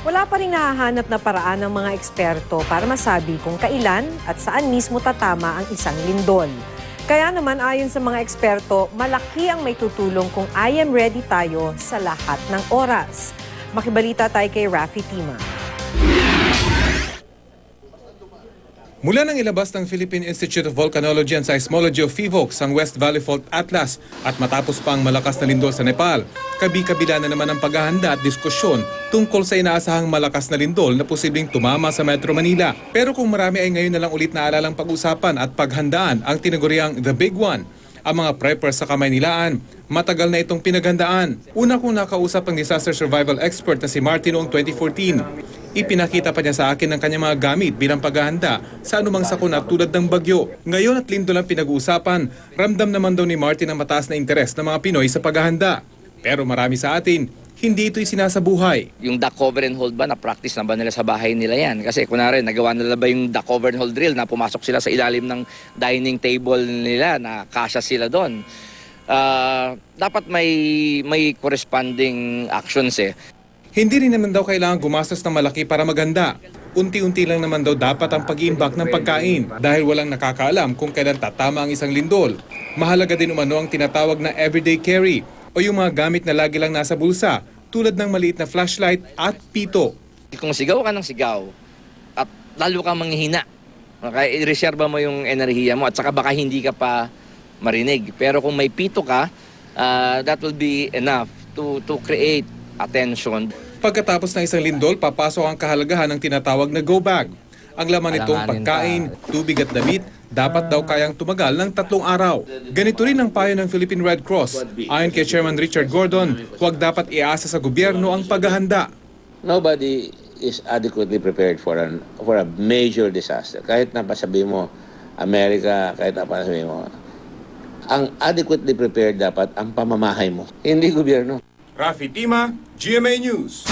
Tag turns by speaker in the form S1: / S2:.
S1: Wala pa rin nahahanap na paraan ng mga eksperto para masabi kung kailan at saan mismo tatama ang isang lindol. Kaya naman ayon sa mga eksperto, malaki ang may tutulong kung I am ready tayo sa lahat ng oras. Makibalita tayo kay Rafi Tima.
S2: Mula nang ilabas ng Philippine Institute of Volcanology and Seismology of FIVOX ang West Valley Fault Atlas at matapos pa ang malakas na lindol sa Nepal, kabi-kabila na naman ang paghahanda at diskusyon tungkol sa inaasahang malakas na lindol na posibleng tumama sa Metro Manila. Pero kung marami ay ngayon na lang ulit na alalang pag-usapan at paghandaan ang tinaguriang The Big One, ang mga preppers sa Kamaynilaan, matagal na itong pinaghandaan. Una kong nakausap ang disaster survival expert na si Martin noong 2014. Ipinakita pa niya sa akin ang kanyang mga gamit bilang paghahanda sa anumang sakuna tulad ng bagyo. Ngayon at lindo lang pinag-uusapan, ramdam naman daw ni Martin ang mataas na interes ng mga Pinoy sa paghahanda. Pero marami sa atin, hindi ito'y sinasabuhay.
S3: yung duck cover and hold ba, na-practice na ba nila sa bahay nila yan? Kasi kunwari, nagawa nila ba yung duck cover and hold drill na pumasok sila sa ilalim ng dining table nila na kasya sila doon? Ah, dapat may may corresponding actions eh.
S2: Hindi rin naman daw kailangan gumastos ng malaki para maganda. Unti-unti lang naman daw dapat ang pag-iimbak ng pagkain dahil walang nakakaalam kung kailan tatama ang isang lindol. Mahalaga din umano ang tinatawag na everyday carry o yung mga gamit na lagi lang nasa bulsa tulad ng maliit na flashlight at pito.
S3: Kung sigaw ka ng sigaw at lalo kang manghihina, okay, i-reserve mo yung enerhiya mo at saka baka hindi ka pa marinig. Pero kung may pito ka, ah, that will be enough to to create attention.
S2: Pagkatapos ng isang lindol, papasok ang kahalagahan ng tinatawag na go bag. Ang laman nitong pagkain, tubig at damit, dapat daw kayang tumagal ng tatlong araw. Ganito rin ang payo ng Philippine Red Cross. Ayon kay Chairman Richard Gordon, huwag dapat iasa sa gobyerno ang paghahanda.
S4: nobody is adequately prepared for an for a major disaster. Kahit na pasabi mo Amerika, kahit na pasabi mo ang adequately prepared dapat ang pamamahay mo, hindi gobyerno.
S2: Rafi Tima, GMA News.